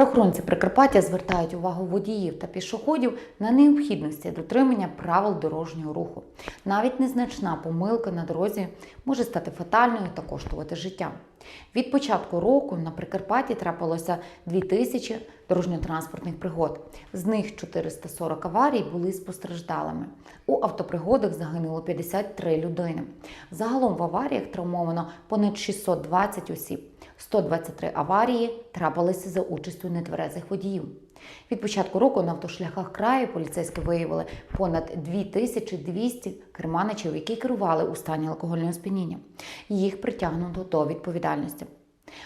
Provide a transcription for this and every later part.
Правоохоронці Прикарпаття звертають увагу водіїв та пішоходів на необхідності дотримання правил дорожнього руху. Навіть незначна помилка на дорозі може стати фатальною та коштувати життя. Від початку року на Прикарпатті трапилося 2000 дорожньо-транспортних пригод. З них 440 аварій були з постраждалими. У автопригодах загинуло 53 людини. Загалом в аваріях травмовано понад 620 осіб. 123 аварії трапилися за участю нетверезих водіїв. Від початку року на автошляхах краю поліцейські виявили понад 2200 керманичів, які керували у стані алкогольного сп'яніння. Їх притягнуто до відповідальності.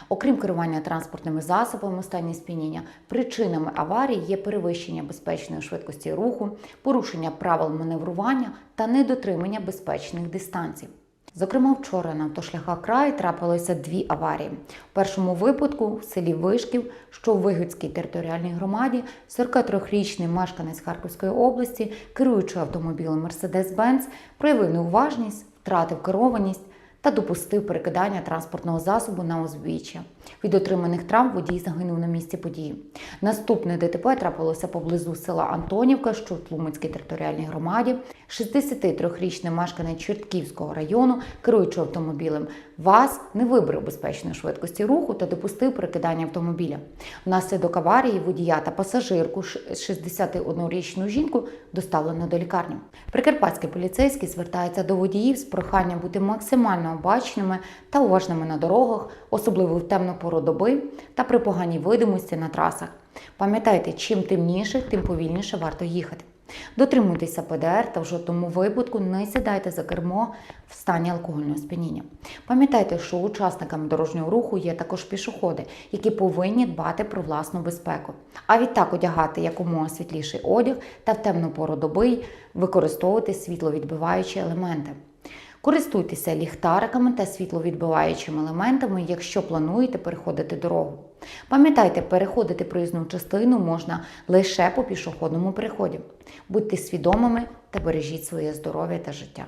Окрім керування транспортними засобами у стані сп'яніння, причинами аварій є перевищення безпечної швидкості руху, порушення правил маневрування та недотримання безпечних дистанцій. Зокрема, вчора на автошляхах краю трапилося дві аварії. У першому випадку в селі Вишків, що в Вигодській територіальній громаді, 43-річний мешканець Харківської області, керуючи автомобілем Mercedes-Benz, проявив неуважність, втратив керованість та допустив перекидання транспортного засобу на узбіччя. Від отриманих травм водій загинув на місці події. Наступне ДТП трапилося поблизу села Антонівка, що в Тлумацькій територіальній громаді. 63-річний мешканець Чортківського району, керуючи автомобілем ВАЗ, не вибрав безпечної швидкості руху та допустив перекидання автомобіля. Внаслідок аварії водія та пасажирку, ш- 61-річну жінку, доставлено до лікарні. Прикарпатські поліцейські звертаються до водіїв з проханням бути максимально обачними та уважними на дорогах, особливо в темну пору доби та при поганій видимості на трасах. Пам'ятайте, чим темніше, тим повільніше варто їхати. Дотримуйтеся ПДР та в жодному випадку не сідайте за кермо в стані алкогольного сп'яніння. Пам'ятайте, що учасниками дорожнього руху є також пішоходи, які повинні дбати про власну безпеку. А відтак одягати якомога світліший одяг та в темну пору доби використовувати світловідбиваючі елементи. Користуйтеся ліхтариками та світловідбиваючими елементами, якщо плануєте переходити дорогу. Пам'ятайте, переходити проїзну частину можна лише по пішохідному переході. Будьте свідомими та бережіть своє здоров'я та життя.